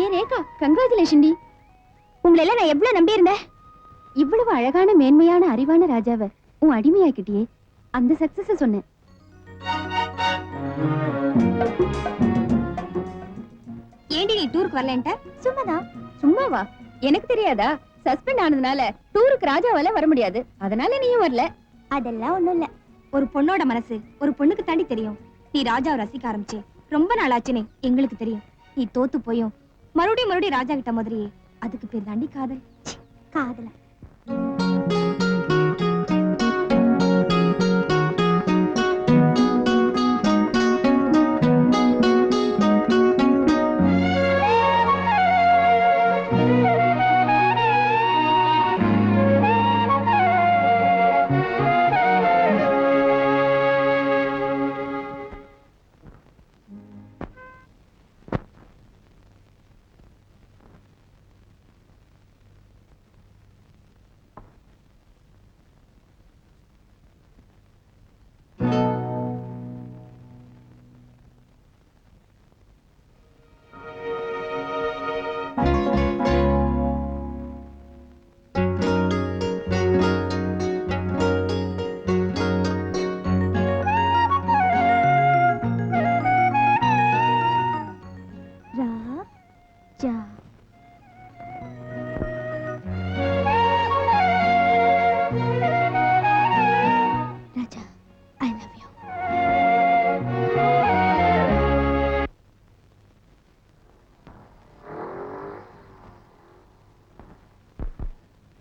ஏ Rekha congratulation D. உங்களை எல்லாம் நான் எவ்வளவு நம்பி இவ்வளவு அழகான மேன்மையான அறிவான ராஜாவை உன் அடிமையாக்கிட்டியே. அந்த சக்சஸ சொன்னேன். ஏண்டி நீ டூருக்கு வரலன்ட்ட? சும்மாதான். சும்மாவா? எனக்கு தெரியாதா? சஸ்பெண்ட் ஆனதுனால டூருக்கு ராஜாவால வர முடியாது. அதனால நீயும் வரல. அதெல்லாம் ஒண்ணும் இல்ல. ஒரு பொண்ணோட மனசு ஒரு பொண்ணுக்கு தாண்டி தெரியும். நீ ராஜாவை ரசிக்க ஆரம்பிச்சு. ரொம்ப நாள் ஆச்சுன்னு எங்களுக்கு தெரியும். நீ தோத்து போயும். மறுபடியும் மறுபடியும் ராஜா கிட்ட மாதிரியே. அதுக்கு பேர் தாண்டி காதல். காதல?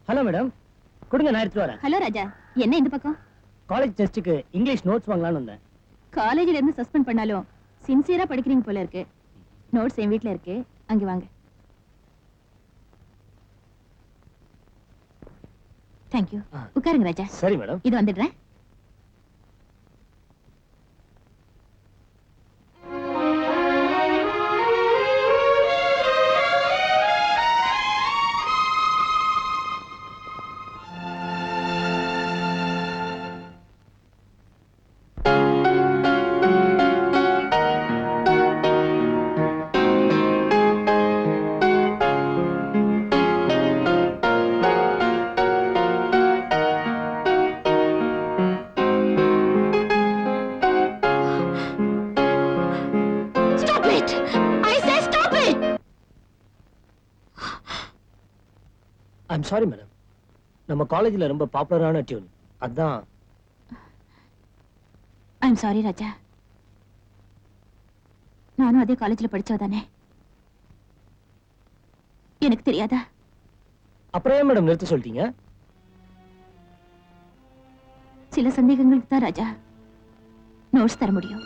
ஹலோ மேடம் கொடுங்க நான் எடுத்து வரேன். ஹலோ ராஜா. என்ன இந்த பக்கம்? காலேஜ் டெஸ்ட்டுக்கு இங்கிலீஷ் நோட்ஸ் வாங்கலாம்னு வந்தேன். காலேஜ்ல இருந்து சஸ்பெண்ட் பண்ணாலும் சின்சியரா படிக்கிறீங்க போல இருக்கு. நோட்ஸ் என் வீட்ல இருக்கு. அங்க வாங்க. தேங்க்யூ ஆ. உட்காருங்க ராஜா. சரி மேடம் இது வந்துடுறேன். It! I say stop it! I'm sorry madam நம்ம காலேஜ்ல ரொம்ப பாப்புலரான டியூன் அதான். I'm sorry Raja. நானும் அதே காலேஜ்ல படிச்சவ தானே. எனக்கு தெரியாதா? அப்புறம் ஏன் மேடம் நிறுத்த சொல்லிட்டீங்க? சில சந்தேகங்களுக்கு தான் ராஜா. நோட்ஸ் தர முடியும்.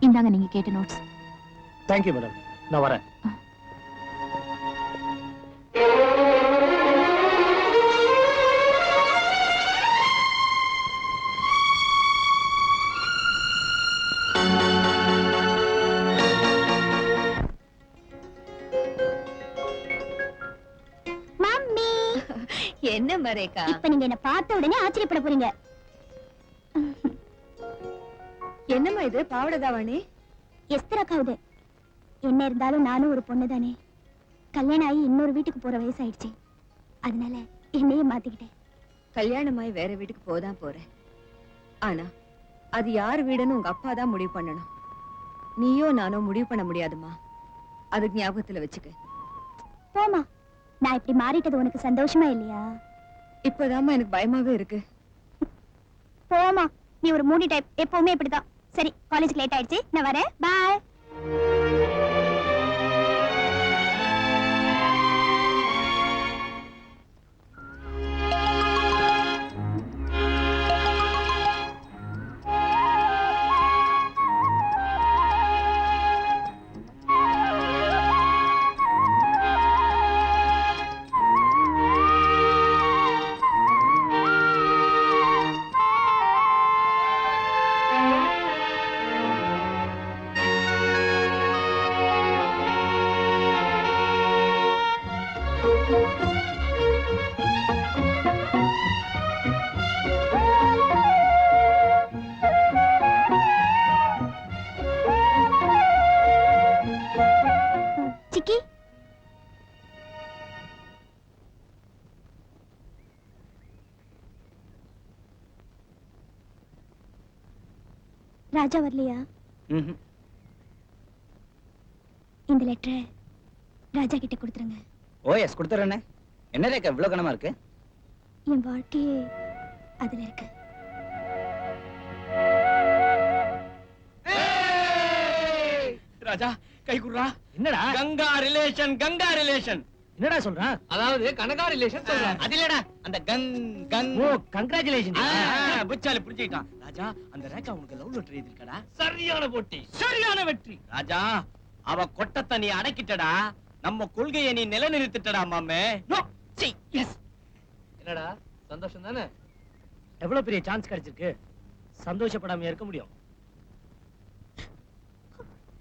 இந்தாங்க நீங்க கேட்ட நோட்ஸ் தேங்க்யூ மேடம் நான் வரேன். என்ன மரேக்கா இப்ப நீங்க என்ன பார்த்த உடனே ஆச்சரியப்பட போறீங்க. என்னம்மா இது? பாவட தாவணி எஸ்தரா கவுது என்ன இருந்தாலும் நானும் ஒரு பொண்ணு தானே கல்யாணம் ஆகி இன்னொரு வீட்டுக்கு போற வயசாயிடுச்சு. அதனால என்னையே மாத்திக்கிட்டேன். கல்யாணமாய் வேற வீட்டுக்கு போதான் போறேன். ஆனா அது யார் வீடுன்னு உங்க அப்பா தான் முடிவு பண்ணணும். நீயோ நானோ முடிவு பண்ண முடியாதுமா. அதுக்கு ஞாபகத்துல வச்சுக்க. போமா நான் இப்படி மாறிட்டது உனக்கு சந்தோஷமா இல்லையா? இப்பதாம்மா எனக்கு பயமாவே இருக்கு. போமா நீ ஒரு மூடி டைப். எப்பவுமே இப்படிதான். சரி காலேஜ்க்கு லேட் ஆயிடுச்சு. நான் வரேன். பாய் ராஜா வரலையா? இந்த லெட்டரை ராஜா கிட்ட கொடுத்துருங்க. ஓ எஸ் கொடுத்துறேண்ணே என்ன ரேக்கா இவ்வளவு கனமா இருக்கு? என் வாழ்க்கையே அதுல இருக்கு. ராஜா கை குடுறா. என்னடா? Ganga relation Ganga relation. என்னடா சொல்றான் அதாவது கனகா ரிலேஷன் சொல்றேன் அது இல்லடா அந்த கங் கங் ஓ கங்க்ராச்சுலேஷன் புச்சாலி புரிஞ்சுக்கிட்டான். ராஜா அந்த ரேகா உனக்கு லவ் லெட்டர் எழுதிருக்கடா சரியான போட்டி. சரியான வெற்றி. ராஜா அவ கொட்டத்தை நீ அடக்கிட்டடா. நம்ம கொள்கையை நீ நிலைநிறுத்திட்டடா மாமே. என்னடா சந்தோஷம் தானே? எவ்வளவு பெரிய சான்ஸ் கிடைச்சிருக்கு? சந்தோஷப்படாம இருக்க முடியும்.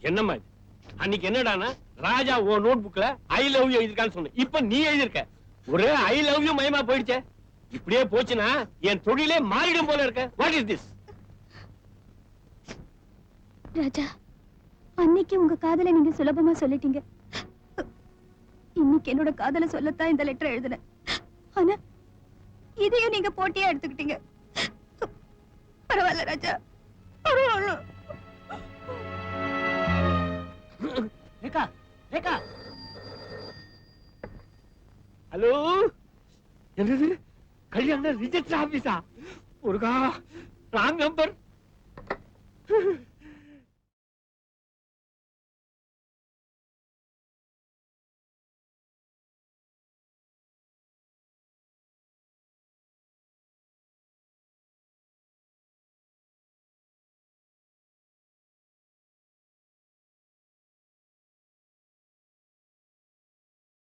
என்னம்மா இது? அன்னைக்கு என்னடான்னா ராஜா ஓ நோட் புக்ல ஐ லவ் யூ எழுதிருக்கான்னு சொன்ன இப்ப நீ எழுதிருக்க ஒரே ஐ லவ் யூ மயமா போயிடுச்சே. இப்படியே போச்சுன்னா என் தொழிலே மாறிடும் போல இருக்க. வாட் இஸ் திஸ் ராஜா அன்னைக்கு உங்க காதலை நீங்க சுலபமா சொல்லிட்டீங்க. இன்னைக்கு என்னோட காதல சொல்லத்தான் இந்த லெட்டர் எழுதினேன் ஆனா இதையும் நீங்க போட்டியா எடுத்துக்கிட்டீங்க. பரவாயில்ல ராஜா. பரவாயில்ல. ரேகா ரேகா. ஹலோ? என்னது? கல்யாணம் ரிஜெக்ட் ஆபீஸா முருகா ராங் நம்பர்